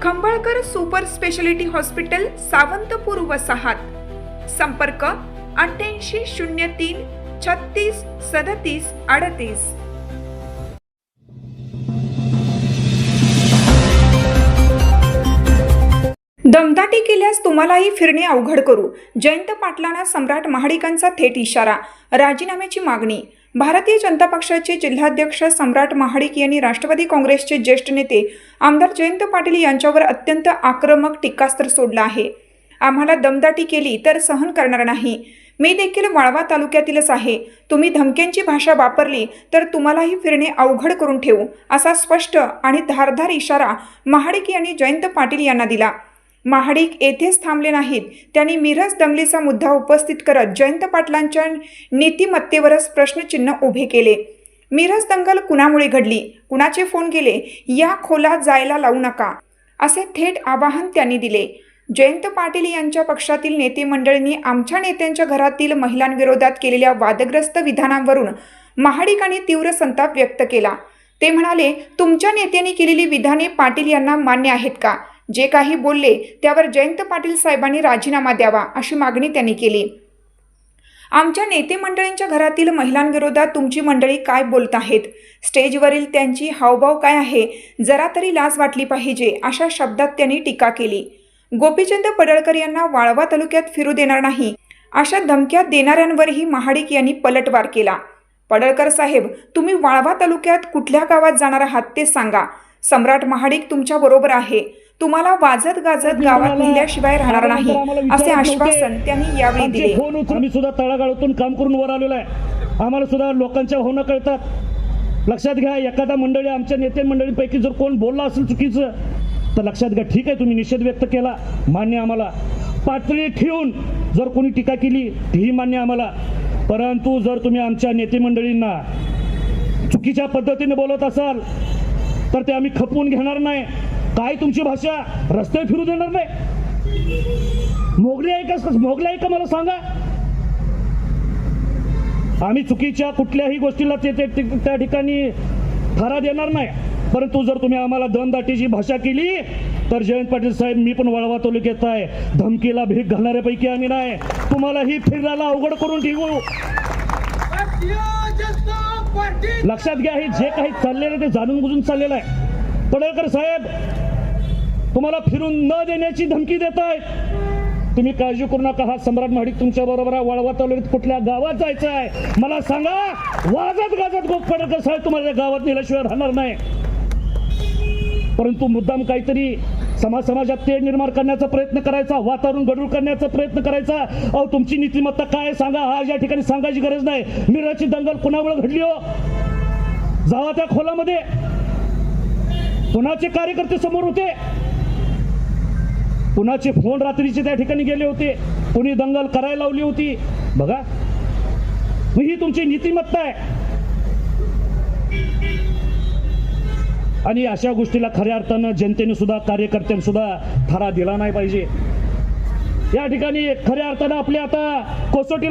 Khambalkar super speciality hospital Sawantpur वसाहात. संपर्क अठ्ठ्याऐंशी शून्य तीन छत्तीस सदतीस अडतीस. दमदाटी केल्यास तुम्हालाही फिरणे अवघड करू. जयंत पाटलांना सम्राट महाडिकांचा थेट इशारा. राजीनाम्याची मागणी. भारतीय जनता पक्षाचे जिल्हाध्यक्ष सम्राट महाडिक यांनी राष्ट्रवादी काँग्रेसचे ज्येष्ठ नेते आमदार जयंत पाटील यांच्यावर अत्यंत आक्रमक टीकास्त्र सोडलं आहे. आम्हाला दमदाटी केली तर सहन करणार नाही. मी देखील वाळवा तालुक्यातीलच आहे. तुम्ही धमक्यांची भाषा वापरली तर तुम्हालाही फिरणे अवघड करून ठेवू असा स्पष्ट आणि धारधार इशारा महाडिक यांनी जयंत पाटील यांना दिला. महाडिक येथेच थांबले नाहीत. त्यांनी मिरज दंगलीचा मुद्दा उपस्थित करत जयंत पाटलांच्या नीतिमत्तेवरच प्रश्नचिन्ह उभे केले. मिरज दंगल कुणामुळे घडली? कुणाचे फोन गेले? या खोलात जायला लावू नका. असे थेट आवाहन त्यांनी दिले. जयंत पाटील यांच्या पक्षातील नेते मंडळींनी आमच्या नेत्यांच्या घरातील महिलांविरोधात केलेल्या वादग्रस्त विधानांवरून महाडिकांनी तीव्र संताप व्यक्त केला. ते म्हणाले तुमच्या नेत्यांनी केलेली विधाने पाटील यांना मान्य आहेत का? जे काही बोलले त्यावर जयंत पाटील साहेबांनी राजीनामा द्यावा अशी मागणी त्यांनी केली. आमच्या नेते मंडळींच्या घरातील महिलांविरोधात तुमची मंडळी काय बोलत आहेत? स्टेजवरील त्यांची हावभाव काय आहे? जरा तरी लाज वाटली पाहिजे अशा शब्दात त्यांनी टीका केली. गोपीचंद पडळकर यांना वाळवा तालुक्यात फिरू देणार नाही. अशा धमक्या देणाऱ्यांवरही महाडिक यांनी पलटवार केला. पडळकर साहेब तुम्ही वाळवा तालुक्यात कुठल्या गावात जाणार आहात ते सांगा. सम्राट महाडिक तुमच्याबरोबर आहे. तुम्हाला वाजत गाजत गावात नेल्याशिवाय राहणार नाही. असे आश्वासन त्यांनी यावेळी दिले. आम्ही सुद्धा तळागाळातून काम करून वर आलेलो आहे. आम्हाला सुद्धा लोकांच्या होणं कळतात. लक्षात घ्या एखादा मंडळी आमच्या नेते मंडळींपैकी जर कोण बोलला असेल चुकीचं तर लक्षात घ्या ठीक आहे तुम्ही निषेध व्यक्त केला मान्य आम्हाला. पातळी ठेवून जर कोणी टीका केली तीही मान्य आम्हाला. परंतु जर तुम्ही आमच्या नेते मंडळींना चुकीच्या पद्धतीने बोलत असाल तर ते आम्ही खपवून घेणार नाही. काय तुमची भाषा रस्ते फिरू देणार नाही. मोगली आहे का? मोगली आहे का मला सांगा? आम्ही चुकीच्या कुठल्याही गोष्टीला ते त्या ठिकाणी थारा देणार नाही. परंतु जर तुम्ही आम्हाला दमदाटीची भाषा केली तर जयंत पाटील साहेब मी पण वळवा तालुक्यात आहे. धमकीला भीक घालणाऱ्यापैकी आम्ही नाही. तुम्हालाही फिरायला अवघड करून ठेवू. लक्षात घ्या हे जे काही चाललेलं ते जाणून बुजून चाललेलं आहे. पडळकर साहेब तुम्हाला फिरून न देण्याची धमकी देत आहेत तुम्ही काळजी करू नका हा सम्राट महाडिक तुमच्या बरोबर आहे. वळवा तालुक्यात कुठल्या गावात जायचं आहे मला सांगा वाजत गाजत गोप पडळकर साहेब तुम्हाला गावात नेल्याशिवाय राहणार नाही. परंतु मुद्दाम काहीतरी समाज समाजात तेढ निर्माण करण्याचा प्रयत्न करायचा वातावरण गडूळ करण्याचा प्रयत्न करायचा. अहो तुमची नीतिमत्ता काय सांगा हा या ठिकाणी सांगायची गरज नाही. मिराची दंगल कुणामुळे घडली हो? जावा त्या खोलामध्ये. कुणाचे कार्यकर्ते समोर होते. कुणाचे फोन रात्रीचे त्या ठिकाणी गेले होते. कुणी दंगल करायला लावली होती. बघा. ही तुमची नीतिमत्ता आहे. आणि अशा गोष्टीला खऱ्या अर्थानं जनतेने सुद्धा कार्यकर्त्यांनी सुद्धा थारा दिला नाही पाहिजे. या ठिकाणी खऱ्या अर्थानं आपले आता कसोटीला